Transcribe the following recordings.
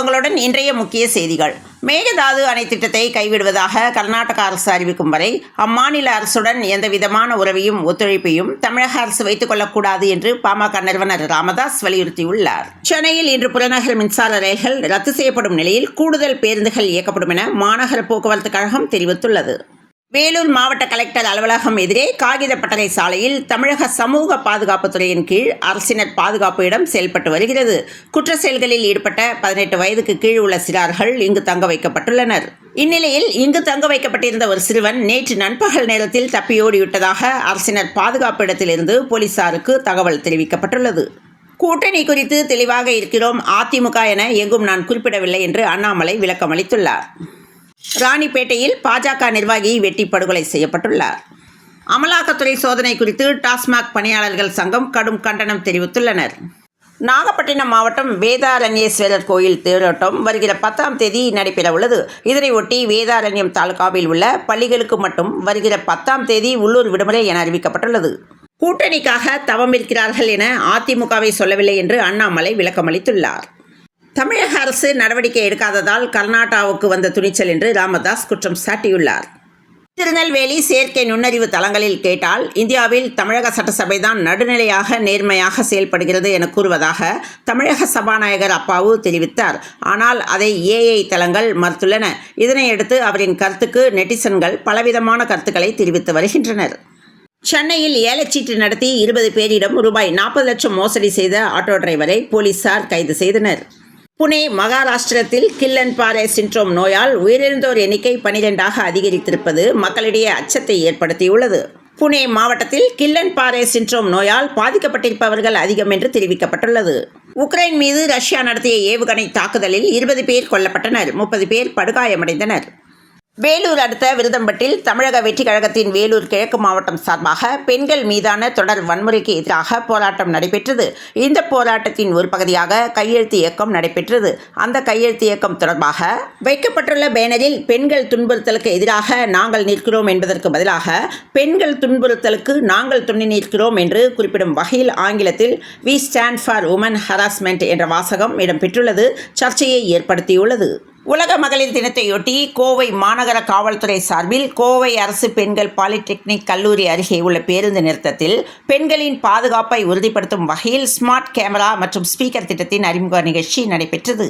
விரிவாக்கங்களுடன் இன்றைய முக்கிய செய்திகள். மேகதாது அணை திட்டத்தை கைவிடுவதாக கர்நாடக அரசு அறிவிக்கும் வரை அம்மாநில அரசுடன் எந்தவிதமான உறவையும் ஒத்துழைப்பையும் தமிழக அரசு வைத்துக் கொள்ளக்கூடாது என்று பாமக நிறுவனர் ராமதாஸ் வலியுறுத்தியுள்ளார். சென்னையில் இன்று புறநகர் மின்சார ரயில்கள் ரத்து செய்யப்படும் நிலையில் கூடுதல் பேருந்துகள் இயக்கப்படும் என மாநகர போக்குவரத்து கழகம் தெரிவித்துள்ளது. வேலூர் மாவட்ட கலெக்டர் அலுவலகம் எதிரே காகித பட்டறை சாலையில் தமிழக சமூக பாதுகாப்புத்துறையின் கீழ் அரசினர் பாதுகாப்பு இடம் செயல்பட்டு வருகிறது. குற்ற செயல்களில் ஈடுபட்ட பதினெட்டு வயதுக்கு கீழ் உள்ள சிறார்கள் இங்கு தங்க வைக்கப்பட்டுள்ளனர். இந்நிலையில் இங்கு தங்க வைக்கப்பட்டிருந்த ஒரு சிறுவன் நேற்று நண்பகல் நேரத்தில் தப்பியோடிவிட்டதாக அரசினர் பாதுகாப்பு இடத்திலிருந்து போலீசாருக்கு தகவல் தெரிவிக்கப்பட்டுள்ளது. கூட்டணி குறித்து தெளிவாக இருக்கிறோம். அதிமுக என எங்கும் நான் குறிப்பிடவில்லை என்று அண்ணாமலை விளக்கமளித்துள்ளார். ராணிப்பேட்டையில் பாஜக நிர்வாகி வெட்டி படுகொலை செய்யப்பட்டுள்ளார். அமலாக்கத்துறை சோதனை குறித்து டாஸ்மாக் பணியாளர்கள் சங்கம் கடும் கண்டனம் தெரிவித்துள்ளனர். நாகப்பட்டினம் மாவட்டம் வேதாரண்யேஸ்வரர் கோயில் தேரோட்டம் வருகிற பத்தாம் தேதி நடைபெறவுள்ளது. இதனையொட்டி வேதாரண்யம் தாலுகாவில் உள்ள பள்ளிகளுக்கு மட்டும் வருகிற பத்தாம் தேதி உள்ளூர் விடுமுறை என அறிவிக்கப்பட்டுள்ளது. கூட்டணிக்காக தவம் இருக்கிறார்கள் என அதிமுகவை சொல்லவில்லை என்று அண்ணாமலை விளக்கமளித்துள்ளார். தமிழக அரசு நடவடிக்கை எடுக்காததால் கர்நாடகாவுக்கு வந்த துணிச்சல் என்று ராமதாஸ் குற்றம் சாட்டியுள்ளார். திருநெல்வேலி செயற்கை நுண்ணறிவு தளங்களில் கேட்டால் இந்தியாவில் தமிழக சட்டசபைதான் நடுநிலையாக நேர்மையாக செயல்படுகிறது என கூறுவதாக தமிழக சபாநாயகர் அப்பாவு தெரிவித்தார். ஆனால் அதை ஏஐ தளங்கள் மறுத்துள்ளன. இதனையடுத்து அவரின் கருத்துக்கு நெட்டிசன்கள் பலவிதமான கருத்துக்களை தெரிவித்து வருகின்றனர். சென்னையில் ஏலச்சீட்டு நடத்தி இருபது பேரிடம் ரூபாய் நாற்பது லட்சம் மோசடி செய்த ஆட்டோ டிரைவரை போலீசார் கைது செய்தனர். புனே மகாராஷ்டிரத்தில் கில்லன் பாறை சின்ட்ரோம் நோயால் உயிரிழந்தோர் எண்ணிக்கை பனிரெண்டாக அதிகரித்திருப்பது மக்களிடையே அச்சத்தை ஏற்படுத்தியுள்ளது. புனே மாவட்டத்தில் கில்லன் பாறை சின்ட்ரோம் நோயால் பாதிக்கப்பட்டிருப்பவர்கள் அதிகம் என்று தெரிவிக்கப்பட்டுள்ளது. உக்ரைன் மீது ரஷ்யா நடத்திய ஏவுகணை தாக்குதலில் இருபது பேர் கொல்லப்பட்டனர் முப்பது பேர் படுகாயமடைந்தனர். வேலூர் அடுத்த விருதம்பட்டில் தமிழக வெற்றி கழகத்தின் வேலூர் கிழக்கு மாவட்டம் சார்பாக பெண்கள் மீதான தொடர் வன்முறைக்கு எதிராக போராட்டம் நடைபெற்றது. இந்த போராட்டத்தின் ஒரு பகுதியாக கையெழுத்து இயக்கம் நடைபெற்றது. அந்த கையெழுத்து இயக்கம் தொடர்பாக வைக்கப்பட்டுள்ள பேனரில் பெண்கள் துன்புறுத்தலுக்கு எதிராக நாங்கள் நிற்கிறோம் என்பதற்கு பதிலாக பெண்கள் துன்புறுத்தலுக்கு நாங்கள் துணை நிற்கிறோம் என்று குறிப்பிடும் வகையில் ஆங்கிலத்தில் V stand for women harassment என்ற வாசகம் இடம்பெற்றுள்ளது. சர்ச்சையை ஏற்படுத்தியுள்ளது. உலக மகளிர் தினத்தையொட்டி கோவை மாநகர காவல்துறை சார்பில் கோவை அரசு பெண்கள் பாலிடெக்னிக் கல்லூரி அருகே உள்ள பேருந்து நிறுத்தத்தில் பெண்களின் பாதுகாப்பை உறுதிப்படுத்தும் வகையில் ஸ்மார்ட் கேமரா மற்றும் ஸ்பீக்கர் திட்டத்தின் அறிமுக நிகழ்ச்சி நடைபெற்றது.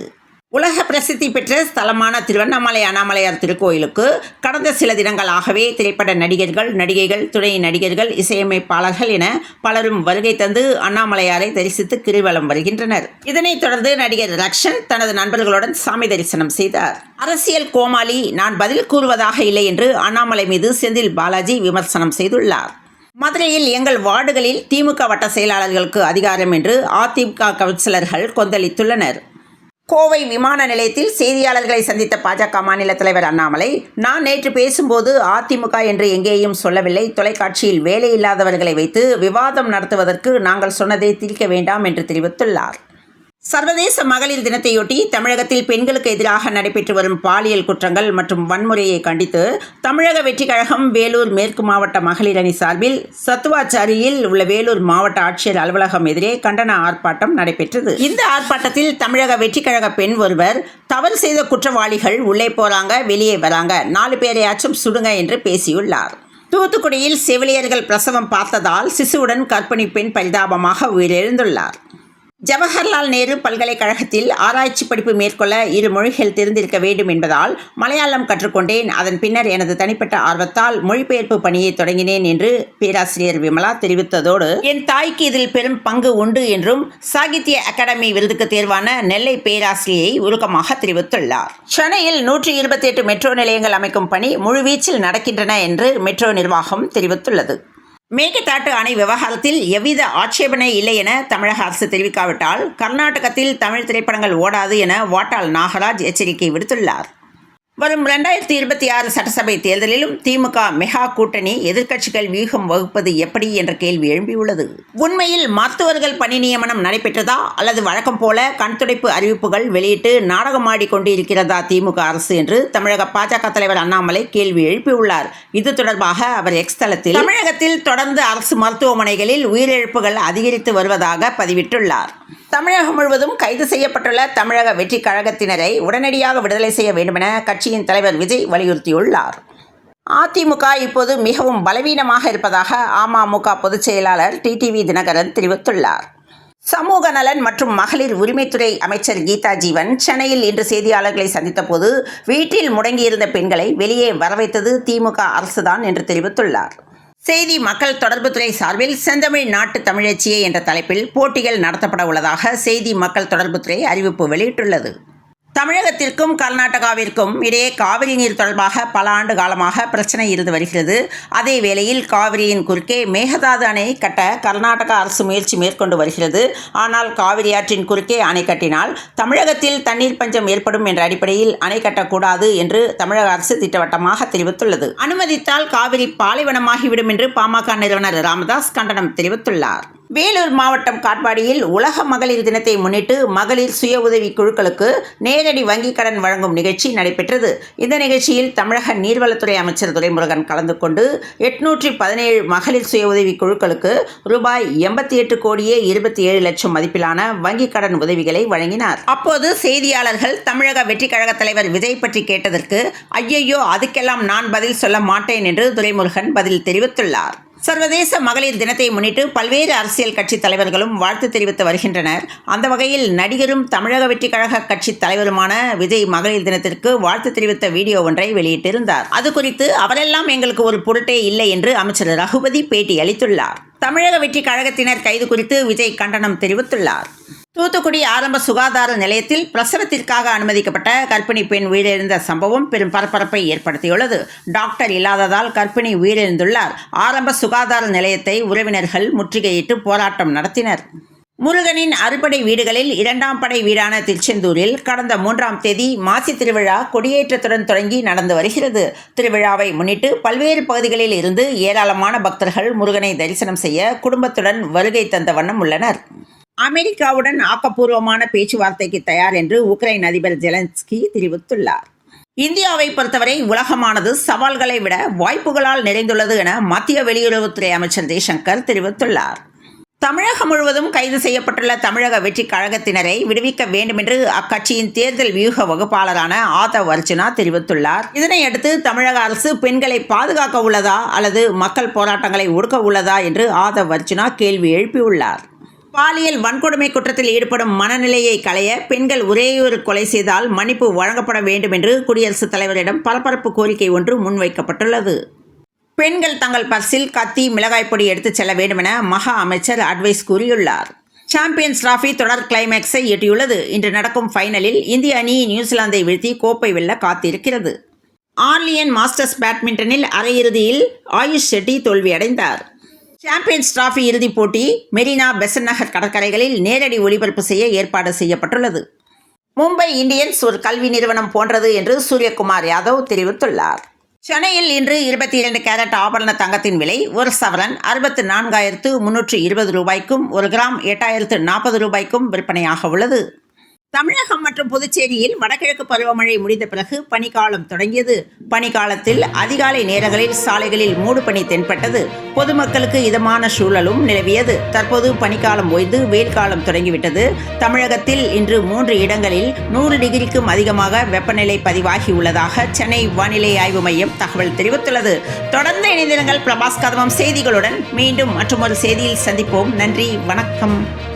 உலக பிரசித்தி பெற்ற ஸ்தலமான திருவண்ணாமலை அண்ணாமலையார் திருக்கோயிலுக்கு கடந்த சில தினங்களாகவே திரைப்பட நடிகர்கள் நடிகைகள் துணை நடிகர்கள் இசையமைப்பாளர்கள் என பலரும் வருகை தந்து அண்ணாமலையாரை தரிசித்து கிரிவலம் வருகின்றனர். இதனைத் தொடர்ந்து நடிகர் ரக்ஷன் தனது நண்பர்களுடன் சாமி தரிசனம் செய்தார். அரசியல் கோமாளி நான் பதில் கூறுவதாக இல்லை என்று அண்ணாமலை மீது செந்தில் பாலாஜி விமர்சனம் செய்துள்ளார். மதுரையில் எங்கள் வார்டுகளில் திமுக வட்ட செயலாளர்களுக்கு அதிகாரம் என்று அதிமுக கவுன்சிலர்கள் கொந்தளித்துள்ளனர். கோவை விமான நிலையத்தில் செய்தியாளர்களை சந்தித்த பாஜக மாநில தலைவர் அண்ணாமலை நான் நேற்று பேசும்போது அதிமுக என்று எங்கேயும் சொல்லவில்லை. தொலைக்காட்சியில் வேலையில்லாதவர்களை வைத்து விவாதம் நடத்துவதற்கு நாங்கள் சொன்னதை திரிக்க வேண்டாம் என்று தெரிவித்துள்ளார். சர்வதேச மகளிர் தினத்தையொட்டி தமிழகத்தில் பெண்களுக்கு எதிராக நடைபெற்று வரும் பாலியல் குற்றங்கள் மற்றும் வன்முறையை கண்டித்து தமிழக வெற்றிக் கழகம் வேலூர் மேற்கு மாவட்ட மகளிர் அணி சார்பில் சத்துவாச்சாரியில் உள்ள வேலூர் மாவட்ட ஆட்சியர் அலுவலகம் எதிரே கண்டன ஆர்ப்பாட்டம் நடைபெற்றது. இந்த ஆர்ப்பாட்டத்தில் தமிழக வெற்றிக் கழக பெண் ஒருவர் தவறு செய்த குற்றவாளிகள் உள்ளே போறாங்க வெளியே வராங்க. நாலு பேரையாச்சும் சுடுங்க என்று பேசியுள்ளார். தூத்துக்குடியில் செவிலியர்கள் பிரசவம் பார்த்ததால் சிசுவுடன் கர்ப்பிணி பெண் பரிதாபமாக உயிரிழந்துள்ளார். ஜவஹர்லால் நேரு பல்கலைக்கழகத்தில் ஆராய்ச்சி படிப்பு மேற்கொள்ள இரு மொழிகள் தெரிந்திருக்க வேண்டும் என்பதால் மலையாளம் கற்றுக்கொண்டேன். அதன் பின்னர் எனது தனிப்பட்ட ஆர்வத்தால் மொழிபெயர்ப்பு பணியை தொடங்கினேன் என்று பேராசிரியர் விமலா தெரிவித்ததோடு என் தாய்க்கு இதில் பெரும் பங்கு உண்டு என்றும் சாகித்ய அகாடமி விருதுக்கு தேர்வான நெல்லை பேராசிரியை உருக்கமாக தெரிவித்துள்ளார். சென்னையில் நூற்றி இருபத்தி எட்டு மெட்ரோ நிலையங்கள் அமைக்கும் பணி முழுவீச்சில் நடக்கின்றன என்று மெட்ரோ நிர்வாகம் தெரிவித்துள்ளது. மேகதாட்டு அணை விவகாரத்தில் எவ்வித ஆட்சேபனை இல்லை என தமிழக அரசு தெரிவிக்காவிட்டால் கர்நாடகத்தில் தமிழ் திரைப்படங்கள் ஓடாது என வாட்டாள் நாகராஜ் எச்சரிக்கை விடுத்துள்ளார். வரும் ரெண்டாயிரத்தி இருபத்தி ஆறு சட்டசபை தேர்தலிலும் திமுக மெகா கூட்டணி எதிர்க்கட்சிகள் வியூகம் வகுப்பது எப்படி என்ற கேள்வி எழும்பியுள்ளது. உண்மையில் மருத்துவர்கள் பணி நியமனம் நடைபெற்றதா அல்லது வழக்கம் போல கண்துடைப்பு அறிவிப்புகள் வெளியிட்டு நாடகமாடி கொண்டிருக்கிறதா திமுக அரசு என்று தமிழக பாஜக தலைவர் அண்ணாமலை கேள்வி எழுப்பியுள்ளார். இது தொடர்பாக அவர் எக்ஸ் தளத்தில் தமிழகத்தில் தொடர்ந்து அரசு மருத்துவமனைகளில் உயிரிழப்புகள் அதிகரித்து வருவதாக பதிவிட்டுள்ளார். தமிழகம் முழுவதும் கைது செய்யப்பட்டுள்ள தமிழக வெற்றி கழகத்தினரை உடனடியாக விடுதலை செய்ய வேண்டுமென கட்சியின் தலைவர் விஜய் வலியுறுத்தியுள்ளார். அதிமுக இப்போது மிகவும் பலவீனமாக இருப்பதாக அமமுக பொதுச் செயலாளர் டிடிவி தினகரன் தெரிவித்துள்ளார். சமூக நலன் மற்றும் மகளிர் உரிமைத்துறை அமைச்சர் கீதா ஜீவன் சென்னையில் இன்று செய்தியாளர்களை சந்தித்தபோது வீட்டில் முடங்கியிருந்த பெண்களை வெளியே வரவைத்தது திமுக அரசுதான் என்று தெரிவித்துள்ளார். செய்தி மக்கள் தொடர்புத்துறை சார்பில் செந்தமிழ் நாட்டு தமிழச்சியே என்ற தலைப்பில் போட்டிகள் நடத்தப்பட உள்ளதாக செய்தி மக்கள் தொடர்புத்துறை அறிவிப்பு வெளியிட்டுள்ளது. தமிழகத்திற்கும் கர்நாடகாவிற்கும் இடையே காவிரி நீர் தொடர்பாக பல ஆண்டு காலமாக பிரச்சனை இருந்து வருகிறது. அதே வேளையில் காவிரியின் குறுக்கே மேகதாது அணை கட்ட கர்நாடக அரசு முயற்சி மேற்கொண்டு வருகிறது. ஆனால் காவிரி ஆற்றின் குறுக்கே அணை கட்டினால் தமிழகத்தில் தண்ணீர் பஞ்சம் ஏற்படும் என்ற அடிப்படையில் அணை கட்டக்கூடாது என்று தமிழக அரசு திட்டவட்டமாக தெரிவித்துள்ளது. அனுமதித்தால் காவிரி பாலைவனமாகிவிடும் என்று பாமக நிறுவனர் ராமதாஸ் கண்டனம் தெரிவித்துள்ளார். வேலூர் மாவட்டம் காட்பாடியில் உலக மகளிர் தினத்தை முன்னிட்டு மகளிர் சுய உதவி குழுக்களுக்கு நேரடி வங்கிக் கடன் வழங்கும் நிகழ்ச்சி நடைபெற்றது. இந்த நிகழ்ச்சியில் தமிழக நீர்வளத்துறை அமைச்சர் துரைமுருகன் கலந்து கொண்டு எட்நூற்றி பதினேழு மகளிர் சுய உதவி குழுக்களுக்கு ரூபாய் எண்பத்தி எட்டு கோடியே இருபத்தி ஏழு லட்சம் மதிப்பிலான வங்கிக் கடன் உதவிகளை வழங்கினார். அப்போது செய்தியாளர்கள் தமிழக வெற்றிக் கழக தலைவர் விஜய் பற்றி கேட்டதற்கு ஐயையோ அதுக்கெல்லாம் நான் பதில் சொல்ல மாட்டேன் என்று துரைமுருகன் பதில் தெரிவித்துள்ளார். சர்வதேச மகளிர் தினத்தை முன்னிட்டு பல்வேறு அரசியல் கட்சி தலைவர்களும் வாழ்த்து தெரிவித்து வருகின்றனர். அந்த வகையில் நடிகரும் தமிழக வெற்றிக் கழக கட்சி தலைவருமான விஜய் மகளிர் தினத்திற்கு வாழ்த்து தெரிவித்த வீடியோ ஒன்றை வெளியிட்டிருந்தார். அது குறித்து அவரெல்லாம் எங்களுக்கு ஒரு பொருட்டே இல்லை என்று அமைச்சர் ரகுபதி பேட்டி அளித்துள்ளார். தமிழக வெற்றி கழகத்தினர் கைது குறித்து விஜய் கண்டனம் தெரிவித்துள்ளார். தூத்துக்குடி ஆரம்ப சுகாதார நிலையத்தில் பிரசவத்திற்காக அனுமதிக்கப்பட்ட கர்ப்பிணி பெண் உயிரிழந்த சம்பவம் பெரும் பரபரப்பை ஏற்படுத்தியுள்ளது. டாக்டர் இல்லாததால் கர்ப்பிணி உயிரிழந்துள்ளார். ஆரம்ப சுகாதார நிலையத்தை உறவினர்கள் முற்றுகையிட்டு போராட்டம் நடத்தினர். முருகனின் அறுபடை வீடுகளில் இரண்டாம் படை வீடான திருச்செந்தூரில் கடந்த மூன்றாம் தேதி மாசி திருவிழா கொடியேற்றத்துடன் தொடங்கி நடந்து வருகிறது. திருவிழாவை முன்னிட்டு பல்வேறு பகுதிகளில் இருந்து ஏராளமான பக்தர்கள் முருகனை தரிசனம் செய்ய குடும்பத்துடன் வருகை தந்த வண்ணம் உள்ளனர். அமெரிக்காவுடன் ஆக்கப்பூர்வமான பேச்சுவார்த்தைக்கு தயார் என்று உக்ரைன் அதிபர் ஜெலன்ஸ்கி தெரிவித்துள்ளார். இந்தியாவை பொறுத்தவரை உலகமானது சவால்களை விட வாய்ப்புகளால் நிறைந்துள்ளது என மத்திய வெளியுறவுத்துறை அமைச்சர் ஜெய்சங்கர் தெரிவித்துள்ளார். தமிழகம் முழுவதும் கைது செய்யப்பட்டுள்ள தமிழக வெற்றி கழகத்தினரை விடுவிக்க வேண்டும் என்று அக்கட்சியின் தேர்தல் வியூக வகுப்பாளரான ஆதவ் அர்ஜுனா தெரிவித்துள்ளார். இதனையடுத்து தமிழக அரசு பெண்களை பாதுகாக்க உள்ளதா அல்லது மக்கள் போராட்டங்களை ஒடுக்க உள்ளதா என்று ஆதவ் அர்ஜுனா கேள்வி எழுப்பியுள்ளார். பாலியல் வன்கொடுமை குற்றத்தில் ஈடுபடும் மனநிலையை களைய பெண்கள் ஒரேயொரு கொலை செய்தால் மன்னிப்பு வழங்கப்பட வேண்டும் என்று குடியரசுத் தலைவரிடம் பரபரப்பு கோரிக்கை ஒன்று முன்வைக்கப்பட்டுள்ளது. பெண்கள் தங்கள் பர்சில் கத்தி மிளகாய் பொடி எடுத்துச் செல்ல வேண்டுமென மகா அமைச்சர் அட்வைஸ் கூறியுள்ளார். சாம்பியன்ஸ் டிராஃபி தொடர் கிளைமேக்ஸை எட்டியுள்ளது. இன்று நடக்கும் ஃபைனலில் இந்திய அணி நியூசிலாந்தை வீழ்த்தி கோப்பை வெல்ல காத்திருக்கிறது. ஆர்லியன் மாஸ்டர்ஸ் பேட்மிண்டனில் அரையிறுதியில் ஆயுஷ் ஷெட்டி தோல்வியடைந்தார். சாம்பியன்ஸ் டிராஃபி இறுதிப் போட்டி மெரினா பெசன் நகர் கடற்கரைகளில் நேரடி ஒளிபரப்பு செய்ய ஏற்பாடு செய்யப்பட்டுள்ளது. மும்பை இந்தியன்ஸ் ஒரு கல்வி நிறுவனம் போன்றது என்று சூரியகுமார் யாதவ் தெரிவித்துள்ளார். சென்னையில் இன்று இருபத்தி இரண்டு கேரட் ஆபரண தங்கத்தின் விலை ஒரு சவரன் அறுபத்து நான்காயிரத்து முன்னூற்று இருபது ரூபாய்க்கும் ஒரு கிராம் எட்டாயிரத்து நாற்பது ரூபாய்க்கும் விற்பனையாக உள்ளது. தமிழகம் மற்றும் புதுச்சேரியில் வடகிழக்கு பருவமழை முடிந்த பிறகு பனிக்காலம் தொடங்கியது. பனிக்காலத்தில் அதிகாலை நேரங்களில் சாலைகளில் மூடு பனி தென்பட்டது. பொதுமக்களுக்கு இதமான சூழலும் நிலவியது. தற்போது பனிக்காலம் ஓய்ந்து வெயில் காலம் தொடங்கிவிட்டது. தமிழகத்தில் இன்று மூன்று இடங்களில் நூறு டிகிரிக்கும் அதிகமாக வெப்பநிலை பதிவாகி உள்ளதாக சென்னை வானிலை ஆய்வு மையம் தகவல் தெரிவித்துள்ளது. தொடர்ந்து இணைந்திருங்கள் பிரபாஸ் கதவம் செய்திகளுடன் மீண்டும் மற்றொரு செய்தியில் சந்திப்போம். நன்றி வணக்கம்.